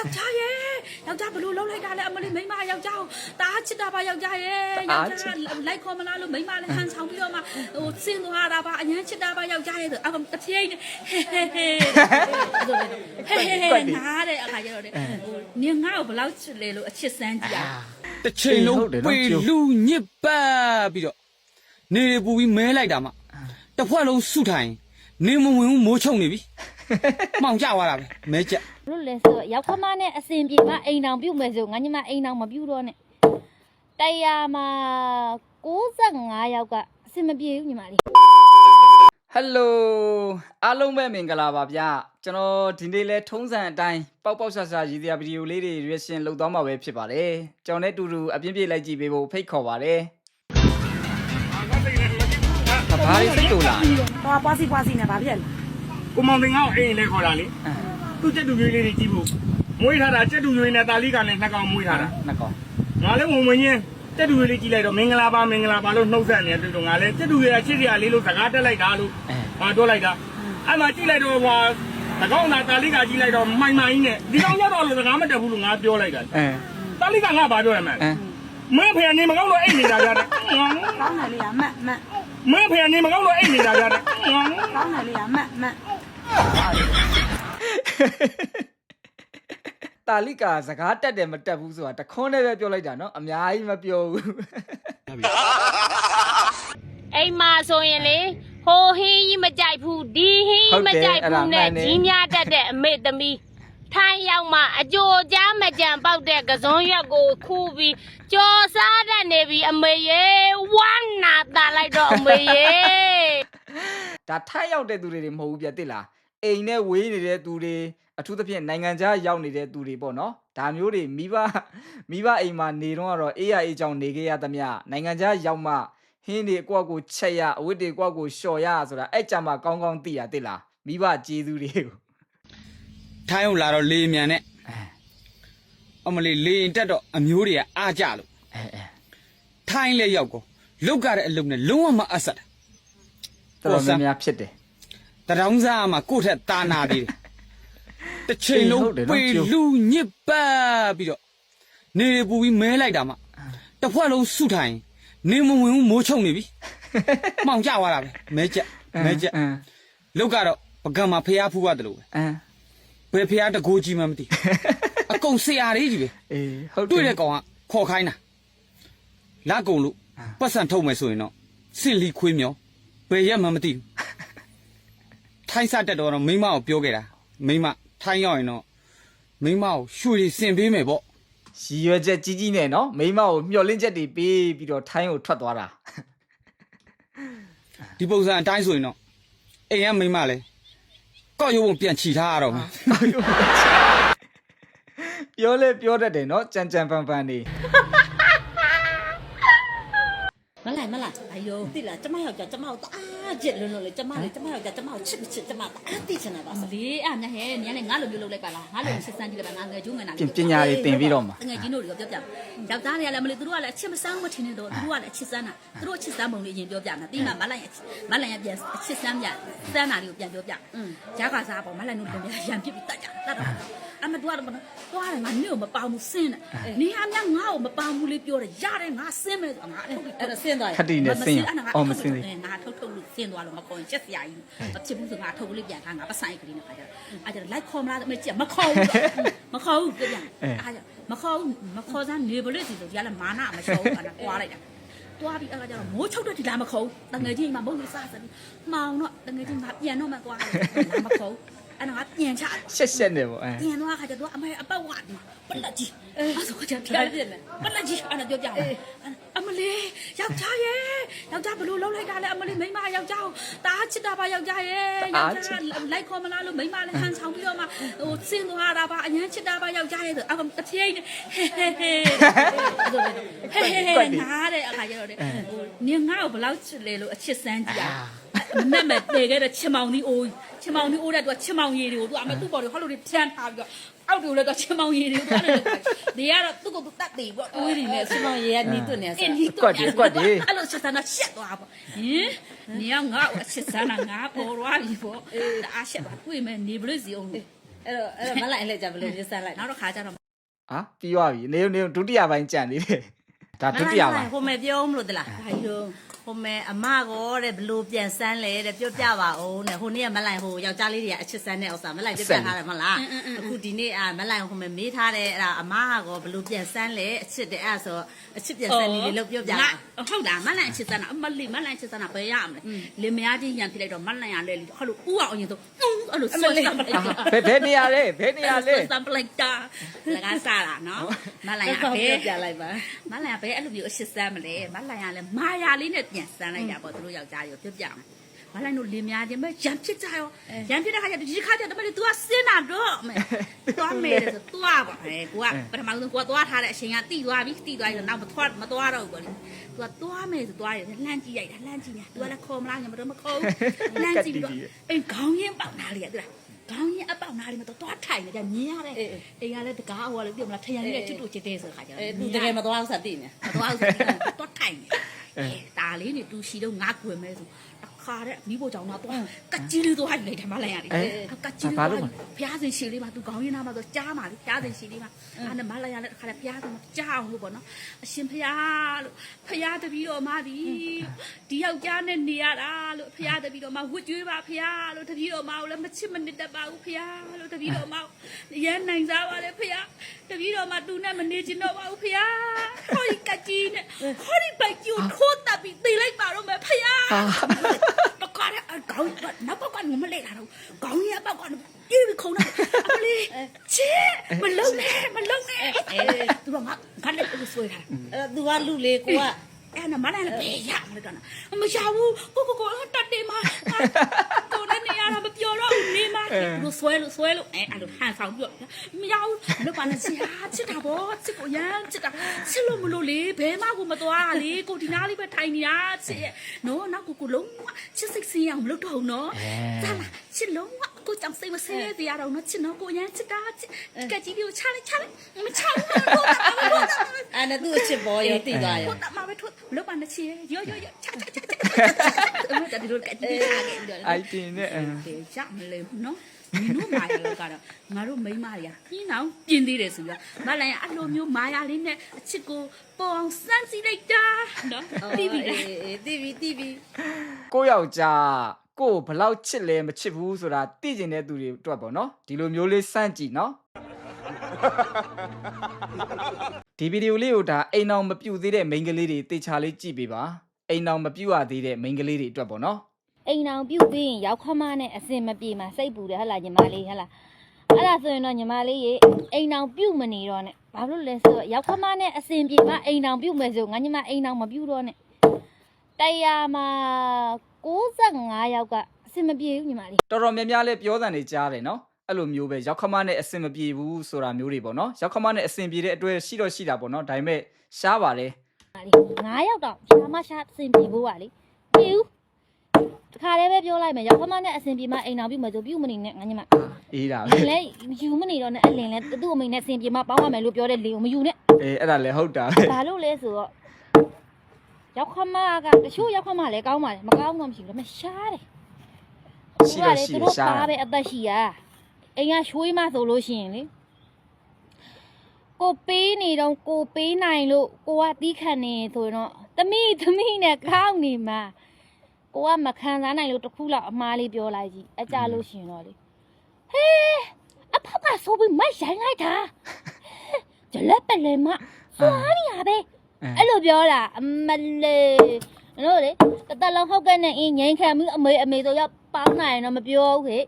ယောက်ျားရဲ့ယောက်ျားဘလို့လှုပ်လိုက်တာလဲအမလေးမိန်းမယောက်ျားကိုတအားချစ်တာပါယောက်ျားရဲ့တအားယောက်ချစ်ျားလိုက်ခေါ်မလားလို့မိန်းမလည်းဟန်ဆောင်ပြီးတော့မှဟိုစင်သွားတာပါအញ្ញမ်းချစ်တာပါယောက်ျားရဲ့ဆိုအကတဖြည်းနဲ့ဟဲဟဲဟဲဆိုတော့ဟဲဟဲဟဲနားတဲ့အခါကျတော့လေဟိုနင်ငါ့ကိုဘယ်လောက်ချစ်လဲလို့အချစ်စမ်းကြည့်ရတစ်ချိန်လုံးဟုတ်တယ်နော်ပေကျိုးလူညစ်ပတ်ပြီးတော့နေပူပြီးမဲလိုက်တာမှတစ်ဖွဲ့လုံးစုထိုင်နေမဝင်ဘူးမိုးချုံနေပြီ မှောင်ကြသွားတာပဲမဲချက်လို့လဲဆိုတော့ရောက်ခမနဲ့အစင်ပြေမအိမ်တောင်ပြုတ်မယ်ဆိုငါညီမအိမ်တောင်မပြုတ်တော့နဲ့တရားမှာ65ယောက်ကအစင်မပြေဘူးညီမလေးဟယ်လိုအားလုံးပဲမင်္ဂလာပါဗျကျွန်တော်ဒီနေ့လဲထုံးစံအတိုင်းပေါက်ပေါက်ဆဆရည်စရာဗီဒီယိုလေးတွေရွေးရှင်လုပ်သွားမှာပဲဖြစ်ပါတယ်ကျွန်တော်နဲ့အတူတူအပြင်းပြေးလိုက်ကြည့်ပေးဖို့ဖိတ်ခေါ်ပါတယ်ဘာလို့စိတ်တူလားသွားပွားစီပွားစီနဲ့ဗာပြက်လဲ ကိုမောင်တင်ငါ့ကိုအိမ်လဲခေါ်တာလေသူ့ကျက်တူရွေးလေးတွေကြည့်ဖို့မွေးထားတာကျက်တူရွေးနဲ့တာလီကလည်းနှစ်ကောင်မွေးထားတာနှစ်ကောင်ငါလည်းဝင်ဝင်ချင်းကျက်တူရွေးလေးကြည့်လိုက်တော့မင်္ဂလာပါမင်္ဂလာပါလို့နှုတ်ဆက်နေတယ်တူငါလည်းကျက်တူရွေးကချစ်စရာလေးလို့စကားတက်လိုက်တာလို့ငါပြောလိုက်တာအဲ့မှာကြည့်လိုက်တော့ဟွာတကောင်သာတာလီကကြည့်လိုက်တော့မိုင်မိုင်နဲ့ဒီကောင်ရောက်တော့လို့စကားမတက်ဘူးလို့ငါပြောလိုက်တာအဲတာလီကငါဘာပြောရမလဲအဲမင်းဖေနေမကောင်းလို့အိတ်နေတာကြတယ်ကောင်းတယ်လေအမတ်မတ်မင်းဖေနေမကောင်းလို့အိတ်နေတာကြတယ်ကောင်းတယ်လေအမတ်မတ် တာလိကာစကားတက်တယ်မတက်ဘူးဆိုတာတခွန်းနဲ့ပဲပြောလိုက်တာနော်အများကြီးမပြောဘူးအိမ်မှာဆိုရင်လေဟိုဟင်းကြီးမကြိုက်ဘူးဒီဟင်းကြီးမကြိုက်ဘူးနဲ့ကြီးများတတ်တဲ့အမေသမီးထိုင်းရောက်မှအကြိုကြားမကြံပေါက်တဲ့ကစွန်ရွက်ကိုခူးပြီးကြော်စားတတ်နေပြီအမေရေဝမ်းနာတာလိုက်တော့အမေရေဒါထိုင်းရောက်တဲ့သူတွေတွေမဟုတ်ဘူးပြတိလား အိမ်နဲ့ဝေးနေတဲ့သူတွေအထူးသဖြင့်နိုင်ငံခြားရောက်နေတဲ့သူတွေပေါ့နော်ဒါမျိုးတွေမိဘမိဘအိမ်မှာနေတော့ကတော့အေးရအေးချောင်းနေခဲ့ရသမျှနိုင်ငံခြားရောက်မှဟင်းတွေအကွက်ကိုချက်ရအဝတ်တွေအကွက်ကိုလျှော်ရဆိုတာအဲ့ကြမှာကောင်းကောင်းသိရတိလားမိဘကျေးဇူးတွေကိုထိုင်းအောင်လာတော့လေမြန်နဲ့အမလေးလေရင်တက်တော့အမျိုးတွေကအားကြလို့အဲအဲထိုင်းလဲရောက်ကောလုတ်ကြတဲ့အလုပ်နဲ့လုံးဝမအပ်ဆက်တာတော်တော်များများဖြစ်တယ် တရောင်းစားမှာကိုယ့်ထက်တာနာသေးတယ်တစ်ချိန်လုံးဟုတ်တယ်နော်ပေကျိုးလူညစ်ပတ်ပြီးတော့နေပူပြီးမဲလိုက်တာမှတစ်ဖွဲ့လုံးစုထိုင်နေမဝင်ဘူးမိုးချုံနေပြီမှောင်ကြသွားတာပဲမဲချက်မဲချက်အင်းလုတ်ကတော့ပကံမှာဖျားဖူးရတယ်လို့ပဲအင်းဘယ်ဖျားတကိုးကြီးမှမသိအကုန်ဆရာလေးကြီးပဲအေးဟုတ်တွေ့တဲ့ကောင်ကခေါ်ခိုင်းတာလာကုန်လို့ပတ်စံထုတ်မယ်ဆိုရင်တော့စင်လီခွေးမျောဘယ်ရက်မှမသိဘူး ထိုင်းစားတက်တော့မိမကိုပြောခဲ့တာမိမထိုင်းရောက်ရင်တော့မိမကိုရွှေတွေစင်ပေးမယ်ပေါ့ရည်ရွယ်ချက်ကြီးကြီးနဲ့နော်မိမကိုမျှော်လင့်ချက်တွေပေးပြီးတော့ထိုင်းကိုထွက်သွားတာဒီပုံစံအတိုင်းဆိုရင်တော့အိမ်ကမိမလဲကောက်ရုံပုံပြန်ချီထားရတော့မယ်ပြောလဲပြောတတ်တယ်နော်ကြံကြံပန်ပန်နေမလိုက်မလိုက်အယိုတိလားကျမယောက်ျားကျမကိုတအား ချစ်လွန်းလို့လေကျမလေကျမယောက်ျားကျမကိုချစ်မချစ်ကျမတအားသိချင်တာပါမလေးအမြဟဲညနေငါလိုမျိုးလုပ်လိုက်ပါလားငါလိုချစ်စမ်းကြည့်လိုက်ပါငါငယ်ကျိုးငယ်နာပြင်ပညာတွေသင်ပြီးတော့မှာငယ်ချင်းတို့တွေပြောပြယောက်ျားတွေကလည်းမလေးသူတို့ကလည်းအချစ်မစမ်းမထင်နေတော့သူတို့ကလည်းအချစ်စမ်းတာသူတို့အချစ်စမ်းပုံလေးအရင်ပြောပြမှာတိမမလိုက်မလိုက်ရပြန်အချစ်စမ်းပြစမ်းတာတွေကိုပြန်ပြောပြอืมဂျာကစားပေါ့မလိုက်လို့ပြန်ရံပြစ်ပြီးတတ်ကြတတ်တော့ အမတို့ကတော့တွားတယ်ငါနေ့ကိုမပေါဘူးစင်းတယ်နေဟာမြငါ့ကိုမပေါဘူးလေးပြောတယ်ရတယ်ငါစင်းမယ်ငါထုတ်ပြီးအဲ့ဒါစင်းသွားခတိနဲ့ဆင်းရအော်မဆင်းသေးငါထုတ်ထုတ်လို့ဆင်းသွားလို့မခေါ်ရင်ချက်စရာကြီးမဖြစ်ဘူးဆိုငါထုတ်လို့ပြန်ထားငါပဆိုင်ကလေးနဲ့ခါကြအဲ့ဒါလိုက်ခေါ်မလားမကြည့်မခေါ်ဘူးမခေါ်ဘူးကြည့်ပြန်အားကြမခေါ်ဘူးမခေါ်စမ်းနေပလိစီဆိုဒီကလည်းမာနမချောဘူးအဲ့ဒါကွာလိုက်တာတွားပြီးအဲ့ဒါကျတော့မိုးချုပ်တဲ့ဒီလာမခေါ်ဘူးတငယ်ချင်းမှမဟုတ်လို့စားစမ်းမှောင်တော့တငယ်ချင်းငါပြန်တော့မှကွာလာမခေါ် အဲ့ဒါငါပြန်ချရှက်ရှက်နေပေါ့အဲပြန်သွားခါကျတော့အမေအပတ်ဝတ်မှာပလက်ကြီးအဲ့ဆိုကြပြန်ပြတယ်ပလက်ကြီးအဲ့ဒါပြောပြတယ်အမလေးယောက်ျားရဲ့ယောက်ျားဘလို့လှုပ်လိုက်တာလဲအမလေးမိန်းမယောက်ျားကိုတအားချစ်တာပါယောက်ျားရဲ့ယောက်ျားလိုက်ခေါ်မလားလို့မိန်းမလည်းဟန်ဆောင်ပြီးတော့မှဟိုစင်သွားတာပါအញ្ញမ်းချစ်တာပါယောက်ျားရဲ့ဆိုအကတဖြည်းနဲ့ဟဲဟဲဟဲဟဲဟဲနားတဲ့အခါကျတော့လေဟိုနင်ငါ့ကိုဘယ်လောက်ချစ်လဲလို့အချစ်စမ်းကြည့်ရ မနဲ့မဲ့တေခဲ့တဲ့ချင်မောင်ကြီးအိုးချင်မောင်ကြီးအိုးတဲ့သူကချင်မောင်ရည်တွေကိုသူအမေသူ့ဘော်တွေဟောလို့ဖြန်းထားပြီးတော့အောက်တူလည်းတော့ချင်မောင်ရည်တွေကိုသူကလည်းဒီကတော့သူ့ကိုသူတတ်တယ်ပေါ့တွေးနေတယ်ချင်မောင်ရည်ကနီးတွနေဆိုနီးတွအဲ့လိုချစ်စမ်းတော့ရှက်သွားပေါ့ဟင်နင်ကငါ့ကိုချစ်စမ်းတာငါပေါ်သွားပြီပေါ့ဒါအရှက်ပါတွေ့မယ်နေပလို့စီအောင်အဲ့တော့အဲ့တော့မလိုက်လက်ကြဘယ်လိုပြစလိုက်နောက်တစ်ခါကျတော့ဟာပြီးသွားပြီနေနေဒုတိယပိုင်းကြံသေးတယ်ဒါဒုတိယပိုင်းဟိုမဲပြောမလို့တလားဒါကြီးတော့ဟို မဲအမကောတဲ့ဘလို့ပြန်ဆန်းလဲတဲ့ပြောပြပါဦးတဲ့ဟိုနေ့ကမလိုက်ဟိုယောက်ျားလေးတွေကအချစ်ဆန်းတဲ့ဥစ္စာမလိုက်ပြပြထားတယ်မဟုတ်လားအခုဒီနေ့အာမလိုက်ဟိုမဲမေးထားတယ်အဲ့ဒါအမကောဘလို့ပြန်ဆန်းလဲအချစ်တဲ့အဲ့ဒါဆိုအချစ်ပြန်ဆန်းနေလေလို့ပြောပြငါတာဟုတ်လားမလန့်ချစ်စမ်းတာအမလေးမလန့်ချစ်စမ်းတာဘယ်ရမလဲလင်မယားချင်းရန်ဖြစ်လိုက်တော့မလန့်ရလဲဟုတ်လို့ဥအောင်အရင်ဆုံးအဲ့လိုဆွဲစမ်းပလိုက်တာဘယ်ဘယ်နေရာလဲဘယ်နေရာလဲဆွဲစမ်းပလိုက်တာလကစားတာနော်မလန့်ရပြောဘယ်ပြလိုက်ပါမလန်ကဘယ်အဲ့လိုမျိုးအရှစ်စမ်းမလဲမလန်ကလည်းမာယာလေးနဲ့ပြစမ်းလိုက်တာပေါ့သူတို့ယောက်ျားတွေကိုပြပြမယ်မလန်တို့လင်များခြင်းပဲရံဖြစ်ကြရောရံဖြစ်တဲ့ခါကျဒီခါကျတော့မလေး तू ကစင်းတာတော့မယ်သွားမယ်ဆို तू อ่ะပါဟဲ့ကိုကပထမဆုံးကိုကသွားထားတဲ့အချိန်ကတိသွားပြီတိသွားပြီဆိုနောက်မထွက်မသွားတော့ဘူးပေါ့လေ तू ကသွားမယ်ဆိုသွားတယ်လှမ်းကြည့်လိုက်တာလှမ်းကြည့်နေ तू ကလည်းခေါ်မလားညမတော့မခေါ်ဘူးလှမ်းကြည့်ပြီးတော့အိမ်ခေါင်းရင်းပေါက်နာလေးကသူလားခေါင်းရင်းအပေါက်နာလေးမတော့သွားထိုင်နေကြမြင်ရတယ်အိမ်ကလည်းတကားဟိုကလည်းပြမလားထရန်လေးနဲ့ချွတ်ချွတ်ချစ်တဲ့ဆိုခါကျတော့ အဲ့သူတကယ်မသွားဘူးစသိနေ မတော်ဘူးတော့ထိုင်နေ ဒါလေးနေတူရှိတော့ငါကွယ်မဲဆိုတ ခါတဲ့မိဖို့ကြောင့်တော့ကတ်ကြီးလေးတော့ဟိုက်နေတယ်မလိုက်ရတယ်ကတ်ကြီးလေးတော့ဖျားစင်ရှည်လေးမှာသူကောင်းရင်နာမှာဆိုကြားမှာလေဖျားစင်ရှည်လေးမှာအဲ့ဒါမလိုက်ရတဲ့ခါလဲဖျားစင်မှာကြားအောင်လို့ပေါ့နော်အရှင်ဖျားလို့ဖျားတပီတော်မသည်ဒီယောက်ျားနဲ့နေရတာလို့ဖျားတပီတော်မဝတ်ကြွေးပါဖျားလို့တပီတော်မကိုလည်းမချစ်မနစ်တတ်ပါဘူးဖျားလို့တပီတော်မရဲနိုင်စားပါလေဖျားတပီတော်မသူနဲ့မနေချင်တော့ပါဘူးဖျားဟောဒီကကြီးနဲ့ဟောဒီပိုက်ကျိုးထိုးတပ်ပြီးသိလိုက်ပါတော့မယ်ဖျားတကား ရအကောင်းနောက်ပေါက်ကငမလဲလာတော့ကောင်းရပေါက်ကပြေးပြီးခုံတော့အမလေးချေမလုံနဲ့မလုံနဲ့အဲသူကငါငါလည်းဆွဲထားအဲ့သူကလူလေးကိုကအဲ့နမလည်းဘေးရမလို့တော့မရဘူးကိုကိုကိုတတ်တယ်မှာကိုလည်းနေရတာမပြောတော့ဘူးနေ သူတို့ဆွဲလို့ဆွဲလို့အဲအဲ့လိုဟန်ဆောင်ပြီးတော့မရဘူးလွတ်ပါနဲ့ဆရာချစ်တာပေါ့ချစ်ကိုရမ်းချစ်တာချစ်လို့မလို့လေဘဲမကိုမသွားလေကိုဒီနားလေးပဲထိုင်နေတာချစ်ရဲ့နော်နောက်ကိုကိုလုံးဝချစ်စိတ်စင်းအောင်မလုပ်တော့ဘူးနော်ဒါလားချစ်လုံးဝကိုကြောင့်စိတ်မဆဲတရားတော့နော်ချစ်နော်ကိုရမ်းချစ်တာချစ်ကက်ကြီးပြီးချလိုက်ချလိုက်မချဘူးတော့အဲ့ဒါသူ့ချစ်ပေါ်ရောတည်သွားရောဟုတ်တာမပဲထုတ်လွတ်ပါနဲ့ချစ်ရောရောရောချချချ တာဒီလိုကတိကကဲဒီလိုအိုက်တင်နဲ့ရမလဲနော်မင်းတို့မာယာလောက်ကတော့ငါတို့မိန်းမတွေကပြင်းအောင်ပြင်းသေးတယ်ဆိုပြီးတော့မလိုင်အဲ့လိုမျိုးမာယာလေးနဲ့အချစ်ကိုပေါ်အောင်စမ်းစီလိုက်တာနော်တီဗီတီဗီတီဗီကိုယောက်ျားကိုဘလောက်ချစ်လဲမချစ်ဘူးဆိုတာသိကျင်တဲ့သူတွေအတွက်ပေါ့နော်ဒီလိုမျိုးလေးစမ်းကြည့်နော်ဒီဗီဒီယိုလေးကိုဒါအိမ်အောင်မပြုတ်သေးတဲ့မိန်းကလေးတွေတေချာလေးကြည့်ပေးပါ အိမ်အောင်မပြူရသေးတဲ့မိန်းကလေးတွေအတွက်ပေါ့နော်အိမ်အောင်ပြုတ်ပြီးရင်ရောက်ခမနဲ့အစင်မပြေမှာစိတ်ပူတယ်ဟဟလားညီမလေးဟဟလားအဲ့ဒါဆိုရင်တော့ညီမလေးရေအိမ်အောင်ပြုတ်မနေတော့နဲ့ဘာလို့လဲဆိုတော့ရောက်ခမနဲ့အစင်ပြေမှာအိမ်အောင်ပြုတ်မယ်ဆိုငါညီမအိမ်အောင်မပြုတ်တော့နဲ့တရားမှာ65ယောက်ကအစင်မပြေဘူးညီမလေးတော်တော်များများလေးပြောစံနေကြားတယ်နော်အဲ့လိုမျိုးပဲရောက်ခမနဲ့အဆင်မပြေဘူးဆိုတာမျိုးတွေပေါ့နော်ရောက်ခမနဲ့အဆင်ပြေတဲ့အတွက်ရှိတော့ရှိတာပေါ့နော်ဒါပေမဲ့ရှားပါတယ် ညီမလေး9ယောက်တော့ရှာမရှာအစင်ပြေဖို့ပါလေပြေဦးတခါတည်းပဲပြောလိုက်မယ်ရောက်ခမနဲ့အစင်ပြေမှာအိမ်အောင်ပြုတ်မယ်ဆိုပြုတ်မနေနဲ့ငါညီမအေးတာလပဲင်းလဲယူမနေတော့နဲ့အလင်းလဲသူ့အမိနဲ့အစင်ပြေမှာပေါင်းရမယ်လို့ပြောတဲ့လင်းကိုမယူနဲ့အေးအဲ့ဒါလည်းဟုတ်တာပဲဘာလို့လဲဆိုတော့ရောက်ခမကတချို့ရောက်ခမလည်းကောင်းပါလေမကောင်းမှမရှိဘူးဒါပေမဲ့ရှားတယ်ရှိတော့ရှိသူတယ်တို့ရှားပါတာပဲအသက်ရှိရအိမ်ကရွှေးမှဆိုလို့ရှိရင်လေ ကိုပေးနေတော့ကိုပေးနိုင်လို့ကိုကတီးခံနေဆိုရင်တော့သမီးသမီးနဲ့ကောင်းနေမှာကိုကမခံစားနိုင်လို့တစ်ခုလောက်အမားလေးပြောလိုက်ကြည့်အကြလို့ရှိရင်တော့လေဟေးအဖေကဆိုပြီးမရိုင်းလိုက်တာဟဲ့ကြလက်ပလဲမသွားနေရပဲအဲ့လိုပြောတာအမလေးတို့လေတသက်လုံးဟုတ်ကဲ့နဲ့အင်းငိမ့်ခံမှုအမေအမေဆိုရောက်ပေါင်းနိုင်ရင်တော့မပြောဘူးခေ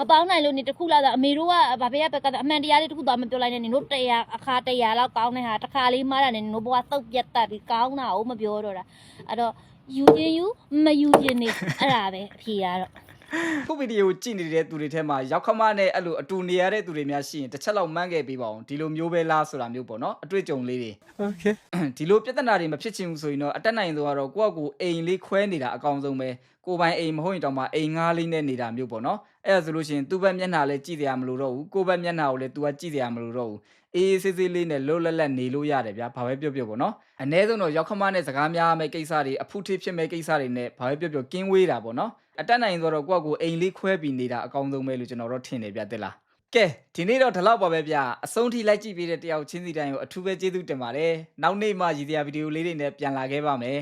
မပေါင်းနိုင်လို့နေတခုလာတာအမေတို့ကဗာဖေးရဘက်ကတော့အမှန်တရားလေးတခုတော့မပြောလိုက်နဲ့နေတို့တရားအခါတရားလောက်ကောင်းတဲ့ဟာတစ်ခါလေးမှားတာနေတို့ဘဝတုတ်ပြတ်တတ်ပြီးကောင်းတာကိုမပြောတော့တာအဲ့တော့ယူရင်ယူမယူရင်နေအဲ့ဒါပဲအဖြေကတော့ခုဗီဒီယိုကြည့်နေတဲ့သူတွေထဲမှာရောက်ခမနဲ့အဲ့လိုအတူနေရတဲ့သူတွေများရှိရင်တစ်ချက်လောက်မှန်းခဲ့ပေးပါအောင်ဒီလိုမျိုးပဲလားဆိုတာမျိုးပေါ့နော်အတွေ့အကြုံလေးတွေ Okay ဒီလိုပြဿနာတွေမဖြစ်ချင်ဘူးဆိုရင်တော့အတက်နိုင်ဆုံးကတော့ကိုယ့်အကူအိမ်လေးခွဲနေတာအကောင်းဆုံးပဲ ကိုယ်ပိုင်အိမ်မဟုတ်ရင်တောင်မှအိမ်ငားလေးနဲ့နေတာမျိုးပေါ့နော်အဲ့ဒါဆိုလို့ရှိရင်သူ့ဘက်မျက်နှာလည်းကြည့်ရမလို့တော့ဘူးကိုယ့်ဘက်မျက်နှာကိုလည်း तू ကကြည့်ရမလို့တော့ဘူးအေးအေးဆေးဆေးလေးနဲ့လှုပ်လက်လက်နေလို့ရတယ်ဗျာဘာပဲပြောပြောပေါ့နော်အ ਨੇ ဆုံးတော့ရောက်ခမနဲ့စကားများမဲ့ကိစ္စတွေအဖုထိဖြစ်မဲ့ကိစ္စတွေနဲ့ဘာပဲပြောပြောကင်းဝေးတာပေါ့နော်အတက်နိုင်ဆိုတော့ကိုယ့်အကူအိမ်လေးခွဲပြီးနေတာအကောင်ဆုံးပဲလို့ကျွန်တော်တို့ထင်နေဗျာတက်လားကကဲဒီနေ့တော့ဒီလောက်ပါပဲဗျအဆုံးထိလိုက်ကြည့်ပေးတဲ့တယောက်ချင်းစီတိုင်းကိုအထူးပဲကျေးဇူးတင်ပါတယ်နောက်နေ့မှရည်စရာဗီဒီယိုလေးတွေနဲ့ပြန်လာခဲ့ပါမယ်